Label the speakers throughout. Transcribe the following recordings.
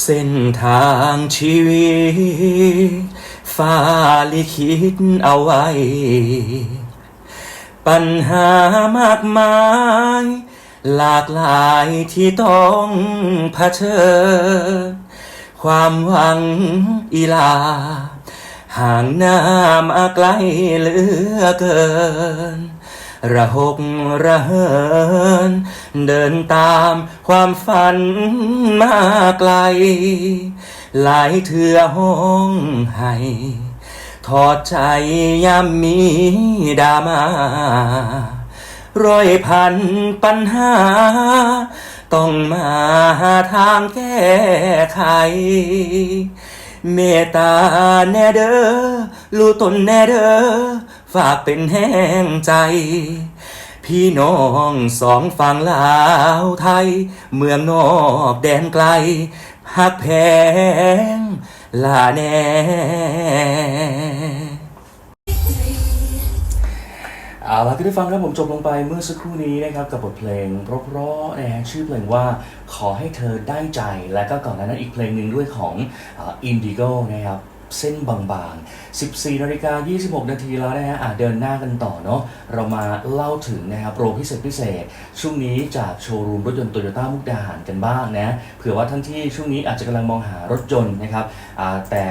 Speaker 1: เส้นทางชีวิตฟ้าลิขิตเอาไว้ ปัญหามากมาย หลากหลายที่ต้องเผชิญ ความหวังอีลา ห่างหน้ามาไกลเหลือเกิน ระหกระเหิน เดินตามความฝันมาไกล หลายเถื่อห้องให้ทอดใจยามมีดามาร้อยพันปัญหา ต้องมาหาทางแก้ไข เมตตาแน่เด้อรู้ตนแน่เด้อฝากเป็นแห้งใจ พี่น้องสองฝั่งลาวไทย เมืองนอกแดนไกลหักแพงลาแน่ เอาละที่ได้ฟังครับผมจบลงไปเมื่อสักครู่นี้นะครับกับบทเพลงเพราะๆนะฮะชื่อเพลงว่าขอให้เธอได้ใจ และก็ก่อนหน้านั้นอีกเพลงหนึ่งด้วยของอินดิโก้นะครับเส้นบางๆ 14นาฬิกา26 นาทีแล้วนะฮะอะเดินหน้ากันต่อเนาะ เรามาเล่าถึงนะครับโปรพิเศษพิเศษ ช่วงนี้จากโชว์รูมรถยนต์โตโยต้ามุกดาหารกันบ้างนะ เผื่อว่าท่านที่ช่วงนี้อาจจะกำลังมองหารถยนต์นะครับอ่าแต่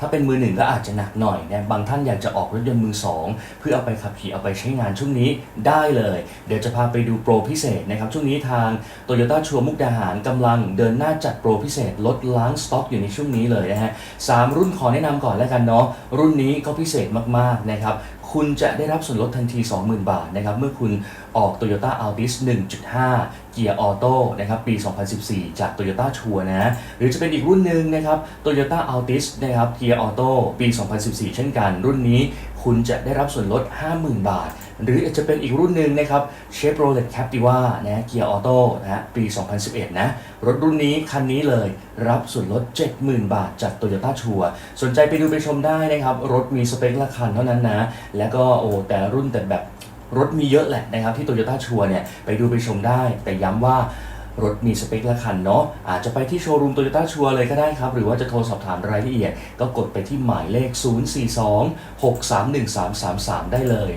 Speaker 1: ถ้าเป็นมือหนึ่งก็อาจจะหนักหน่อยนะบางท่านอยากจะออกรถยนต์มือสองเพื่อเอาไปขับขี่เอาไปใช้งานช่วงนี้ได้เลย เดี๋ยวจะพาไปดูโปรพิเศษนะครับช่วงนี้ทาง t o y ยต้าชัวมุกดาหารกำลังเดินหน้าจัดโปรพิเศษลดล้างสต็อกอยู่ในช่วงนี้เลยนะฮะสามรุ่นขอแนะนำก่อนแล้วกันเนาะรุ่นนี้ก็พิเศษมากๆนะครับคุณจะได้รับส่วนลดทันที 20,000 บาทนะครับเมื่อคุณออก Toyota Altis 1.5 เกียร์ออโต้นะครับปี 2014 จาก Toyota ชัวนะหรือจะเป็นอีกรุ่นหนึ่งนะครับ Toyota Altis นะครับเกียร์ออโต้ปี 2014 เช่นกัน รุ่นนี้ คุณจะได้รับส่วนลด 50,000 บาท หรืออาจจะเป็นอีกรุ่นหนึ่งนะครับ Chevrolet Captiva นะเกียร์ออโต้นะฮะปี 2011 นะ รถรุ่นนี้คันนี้เลยรับส่วนลด 70,000 บาทจาก Toyota ชัวสนใจไปดูไปชมได้นะครับ รถมีสเปคละคันเท่านั้นนะ แล้วก็โอ้แต่รุ่นแต่แบบรถมีเยอะแหละนะครับที่ Toyota ชัวเนี่ยไปดูไปชมได้แต่ย้ำว่า รถมีสเปคละคันเนาะอาจจะไปที่โชว์รูม Toyota ชัวเลยก็ได้ครับ หรือว่าจะโทรสอบถามรายละเอียด ก็กดไปที่หมายเลข 042-631-333 ได้เลย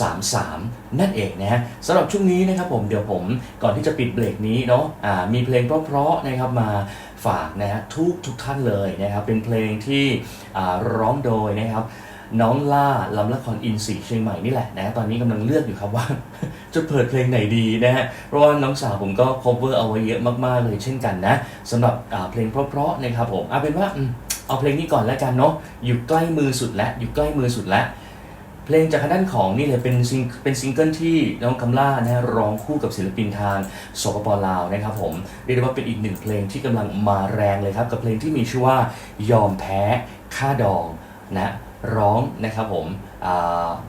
Speaker 1: 042-631-333 นั่นเองนะฮะสำหรับช่วงนี้นะครับผมเดี๋ยวผมก่อนที่จะปิดเบรกนี้เนาะอ่ามีเพลงเพราะๆนะครับมาฝากนะฮะทุกทุกท่านเลยนะครับเป็นเพลงที่ร้องโดยนะครับ น้องล่าลำละครอินสีเชียงใหม่นี่แหละนะตอนนี้กำลังเลือกอยู่ครับว่า จะเปิดเพลงไหนดีนะฮะเพราะว่าน้องสาวผมก็ cover เอาไว้เยอะมากๆเลยเช่นกันนะสำหรับเพลงเพราะๆนะครับผมเอาเป็นว่าเอาเพลงนี้ก่อนแล้วกันเนาะอยู่ใกล้มือสุดแล้วอยู่ใกล้มือสุดแล้วเพลงจากทางด้านของนี่เลยเป็นซิงเป็นซิงเกิลที่น้องคำล่านะฮะร้องคู่กับศิลปินทางสปปลาวนะครับผมเรียกได้ว่าเป็นอีกหนึ่งเพลงที่กำลังมาแรงเลยครับ กับเพลงที่มีชื่อว่ายอมแพ้ค่าดองนะ ร้องนะครับผม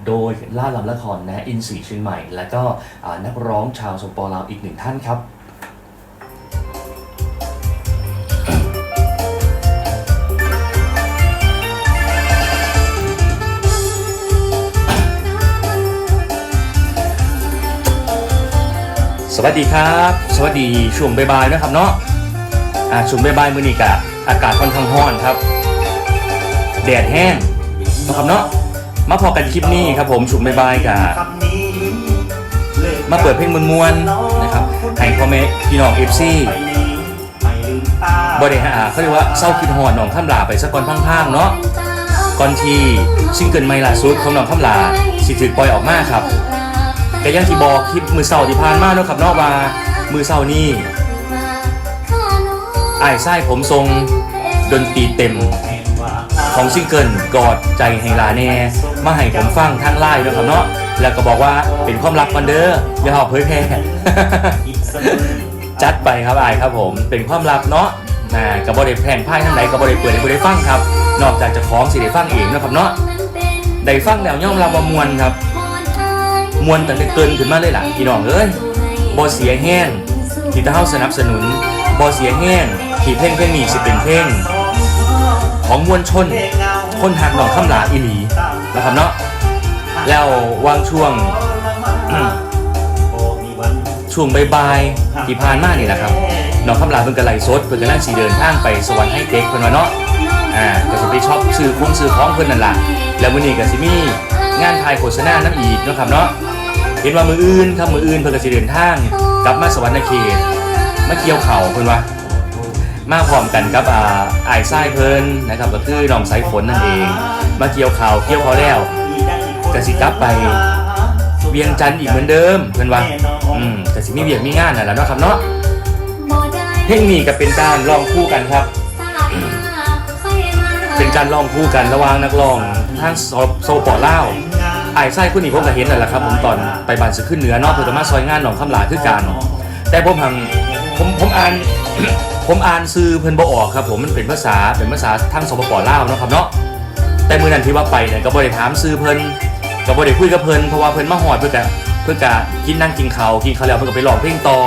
Speaker 1: โดยล่าลำละครนะอินสีเชียงใหม่ และก็นักร้องชาวสปปลาวอีกหนึ่งท่านครับสวัสดีครับ สวัสดีช่วงบ่ายๆนะครับเนาะอ่าช่วงบ่ายๆมื้อนี้กะอากาศค่อนข้างร้อนครับ แดดแห้ง นะครับเนาะมาพอกันคลิปนี้ครับผมช่วงบ่ายๆกะมาเปิดเพลงมวนๆนะครับให้พ่อแม่พี่น้อง FC บ่ได้หาเขาเรียกว่าเศร้าคิดฮอดน้องข้ามลาไปสักก่อนพังๆเนาะก่อนที่ซิงเกิลใหม่ล่าสุดของน้องข้ามลาสิถูกปล่อยออกมาครับก็ยังที่บอกคลิปมือเสาร์ที่ผ่านมาเนาะครับเนอกว่ามือเสาร์นี่ไอ้ไส้ผมทรงดนตรีเต็ม ของซิงเกิลกอดใจให้ลาแน่มาให้ผมฟังทางไลน์เนาะครับเนาะแล้วก็บอกว่าเป็นความลับกันเด้ออย่าเอาเผยแพร่จัดไปครับไอ้ายครับผมเป็นความลับเนาะนะกับบริแพร่ไพ่ทางไหนกับบริเปิดให้บริฟังครับ นอกจากจะของสิได้ฟังเองนะครับเนาะได้ฟังแล้วย่อมรับว่ามวนครับ มวนแต่เกินขึ้นมาเลยล่ะพี่น้องเอ้ยบ่เสียแห้งที่ตาเฮาสนับสนุนบ่เสียแห้งที่เพลงเพลงนี้สิเป็นเพลง ของมวลชน คนหักหนองคำลาอีหลีนะครับเนาะแล้ววางช่วงช่วงบายๆที่ผ่านมานี่แหละครับน้องคำลาเพิ่นก็ไล่สดเพิ่นกำลังสิเดินทางไปสวรรค์ให้เด็กเพิ่นว่าเนาะอ่าก็สิไปชอบซื้อคงซื้อของเพิ่นนั่นล่ะแล้วมื้อนี้ก็สิมีงานถ่ายโฆษณานํอีกเนาะครับเนาะเห็นว่ามืออื่นครับมืออื่นเพิ่นก็สิเดินทางกลับมาสวรรค์เขตมาเกี่ยวเข่าเพิ่นว่า มาพร้อมกันกับอ่าไอ้ไส้เพลินนะครับก็คือน้องสายฝนนั่นเอง มาเกี่ยวข่าวเกี่ยวเขาวแล้วกสิกลับไปเวียงจันทน์อีกเหมือนเดิมเพิ่อนว่าอืมกสิมีเวียกมีงานนั่นแหละเนาะครับเนาะเพลงนี้ก็เป็นการร้องคู่กันครับ เป็นการร้องคู่กันระหว่างนักร้องทางโซโปอเล่าไอ้ไส้คนนี้ผมก็เห็นนั่นแหละครับผมตอนไปบ้านสึกขึ้นเหนือเนาะเพิ่นก็มาซอยงานหนองคำหลาคือกันแต่ผมหังผมผมอ่าน ผมอ่านซื้อเพิ่นบ่ออกครับผมมันเป็นภาษาเป็นภาษาทางสปปลาวเนาะครับเนาะแต่มื้อนั้นที่ว่าไปเนี่ยก็บ่ได้ถามซื้อเพิ่นก็บ่ได้คุยกับเพิ่นเพราะว่าเพิ่นมาฮอดเพิ่นก็เพิ่นก็กินนั่งกินข้าวกินข้าวแล้วเพิ่นก็ไปร้องเพลงต่อ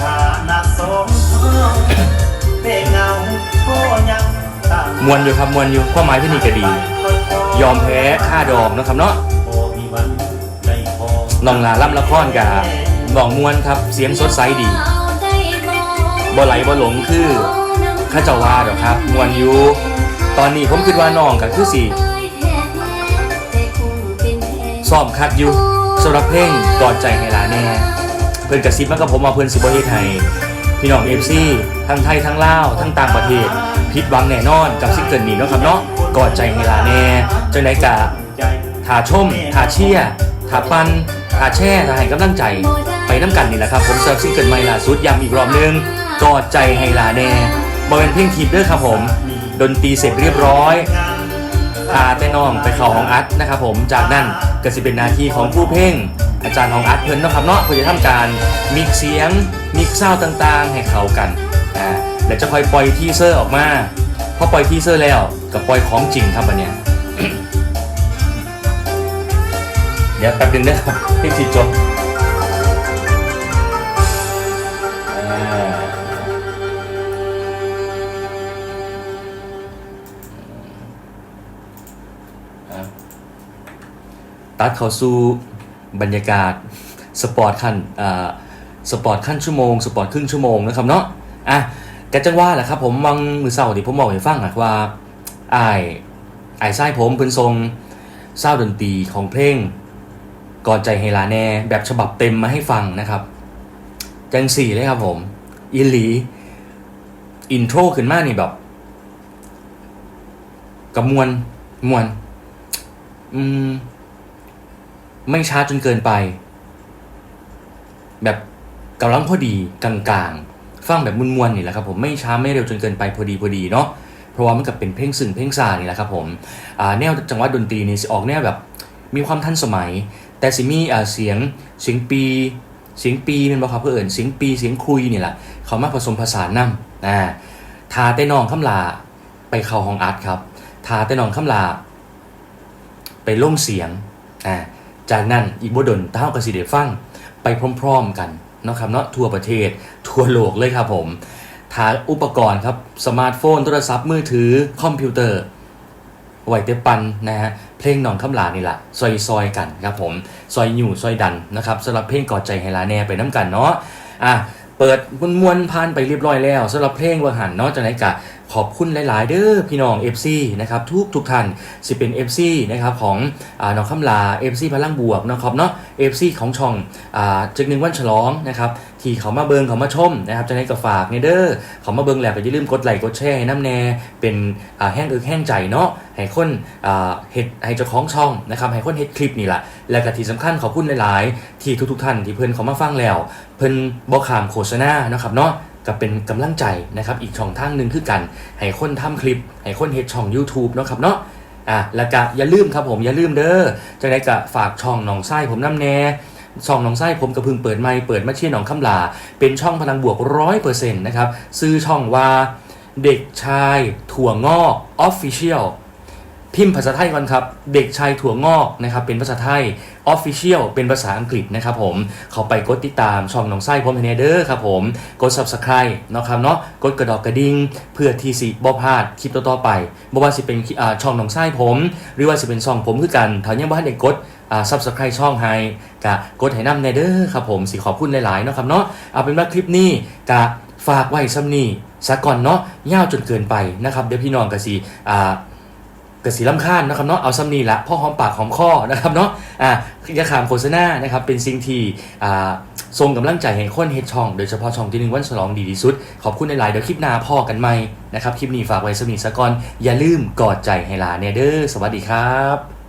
Speaker 2: ถ้านักสงเป็นเงาโก็ยังตาม
Speaker 1: มวนอยู่ครับมวนอยู่ความหมายเพิ่นนี่ก็ดี ยอมแพ้ค่าดองเนาะครับเนาะ
Speaker 2: น้อ
Speaker 1: งลาล่ำละครกับบอกมวนครับ เสียงสดใสดีบ่ไหลบ่หลงคือข้าเจ้าว่าดอกครับ มวนอยู่ตอนนี้ผมคิดว่าน้องก็คือสิซ้อมคัดอยู่สำหรับเพลงกอดใจให้ลาแน่ เพิ่อนกระซิบมากับผมว่าเพิ่อนสิบ่เฮ็ดให้พี่น้อง FC ทั้งไทยทั้งลาวทั้งต่างประเทศผิดหวังแน่นอนกับซิงเกิลนี้นะครับเนาะกอดใจให้ลาแน่จังไดกะถาชมถาเชียถาปัน ถาแช่ถาให้กำลังใจ ไปน้ำกันนี่แหละครับผมเซิร์ฟซิงเกิลใหม่ล่าสุดย้ำอีกรอบนึงกอดใจให้ลาแน่บอเป็นเพลงทีมเด้อครับผม ดนตรีเสร็จเรียบร้อย
Speaker 2: งาน
Speaker 1: พาแต่น้องไปเข้าห้องอัดนะครับผมจากนั้นก็สิเป็นหนาทีของผู้เพ่ง อาจารย์ห้องอัดเพิ่นเนาะครับเนาะเพื่อจะทำการมิกเสียงมิกซาวด์ต่างๆ ให้เข้ากันอ่าแล้วจะค่อยปล่อยทีเซอร์ออกมาพอปล่อยทีเซอร์แล้วก็ปล่อยของจริงครับวันเนี้ย เดี๋ยวแป๊บนึงนะครับเพลงสิจบตัดเข้าสู่บรรยากาศสปอร์ตขั้นสปอร์ตขั้นชั่วโมง สปอร์ตครึ่งชั่วโมงนะครับเนาะอะกะจังว่าแหละครับผมวังมือเศร้าที่ผมบอกให้ฟังอะว่าไอายอายไส้ผมเพิ่นทรงเศร้าดนตรีของเพลง ก่อนใจเฮลาแน่แบบฉบับเต็มมาให้ฟังนะครับจังสี่เลยครับผมอิลีอินโทรขึ้นมานี่แบบกับมวลมวลอืม ไม่ช้าจนเกินไป แบบกำลังพอดีกลางๆ ฟังแบบมวลๆนี่แหละครับผมไม่ช้าไม่เร็วจนเกินไปพอดีพอดีเนาะเพราะว่ามันกับเป็นเพลงซึ่งเพลงซานี่แหละครับผมแนวจังหวะดนตรีนี่ออกแนวแบบมีความทันสมัย แต่สิมีอ่าเสียงเสียงปีเสียงปีเป็นบ่ครับเพื่อนเสียงปีเสียงคุยนี่แหละเขามาผสมผสานนำอ่าทาแต่น้องคำลาไปเข้าห้องอัดครับทาแต่น้องคำลาไปลงเสียงอ่าจากนั้นอีกบดนเท้ากระสิเดฟังไปพร้อมๆกันเนาะครับเนาะทั่วประเทศทั่วโลกเลยครับผมทาอุปกรณ์ครับ สมาร์ทโฟน โทรศัพท์มือถือ คอมพิวเตอร์ไหวเตปันนะฮะ เพลงหนองคำลานี่แหละซอยซอยๆกันครับผมซอยอยู่ซอยดันนะครับสำหรับเพลงกอดใจให้ลาแน่ไปน้ำกันเนาะอะเปิดมวนมวนๆผ่านไปเรียบร้อยแล้วสำหรับเพลงวังหันเนาะจากไหนกะขอบคุณหลาย ๆ เด้อพี่น้อง FC นะครับทุกทุกท่านสิเป็น FC นะครับของอ่าหนองคำลา FC พลังบวกนะครับเนาะ FC ของช่องอ่าจึกหนึ่งวันฉลองนะครับ ที่เขามาเบิงเขามาชมนะครับจากไหนก็ฝากเนี่ยเด้อเขามาเบิงแล้วก็อย่าลืมกดไลค์กดแชร์ให้น้ำแน่เป็นแห้งอิกแห้งใจเนาะให้คนเฮ็ดให้เจ้าของช่องนะครับให้คนเฮ็ดคลิปนี่แหละและก็ที่สำคัญขอบคุณหลาย ๆ ที่ทุก ๆ ท่านที่เพิ่นเขามาฟังแล้ว เพิ่นบ่ขามโฆษณานะครับเนาะก็เป็นกำลังใจนะครับอีกช่องทางหนึ่งคือกันให้คนทำคลิปให้คนเฮ็ดช่อง YouTube เนาะครับเนาะอะแล้วก็อย่าลืมครับผมอย่าลืมเด้อจังไดก็ฝากช่องหนองไส้ผมน้ำแน่ ช่องหนองไส้ผมกระพึงเปิดไม่เปิดมาเชียหนองคำลา เป็นช่องพลังบวกร้อยเปอร์เซ็นต์นะครับ ซื้อช่องว่าเด็กชายถั่วงอกออฟฟิเชียล พิมพ์ภาษาไทยก่อนครับ เด็กชายถั่วงอกนะครับ เป็นภาษาไทย Official เป็นภาษาอังกฤษนะครับผม เขาไปกดติดตามช่องน้องไส้พร้อมเทนเดอร์ครับผม กด Subscribe เนาะครับเนาะ กดกระดอกกระดิ่งเพื่อที่สิบ่พลาดคลิปต่อๆไปบ่ว่าสิเป็นช่องน้องไส้ผม หรือว่าสิเป็นช่องผมคือกันถ้ายังบ่ทันได้กด Subscribe ช่องให้กะกดให้นำแนเดอร์ครับผมสิขอบคุณหลายๆเนาะครับเนาะเอาเป็นว่าคลิปนี้กะฝากไว้ซ้ำนี่ซะก่อนเนาะยาวจนเกินไปนะครับเดี๋ยวพี่น้องกะสิอ่า กสีลำคาญนะครับเนาะเอาซ้ำนี่ละพ่อหอมปากหอมคอนะครับเนาะอ่ายาขามโฆษณานะครับเป็นสิ่งที่อ่าทรงกำลังใจแห้คนเฮดช่อง โดยเฉพาะช่องที่หนึ่งวันฉลองดีที่สุด ขอบคุณในหลายเดี๋ยวคลิปหน้าพ่อกันใหม่นะครับคลิปนี้ฝากไว้สมีสกอนอย่าลืมกอดใจให้หลานเนเดอร์สวัสดีครับ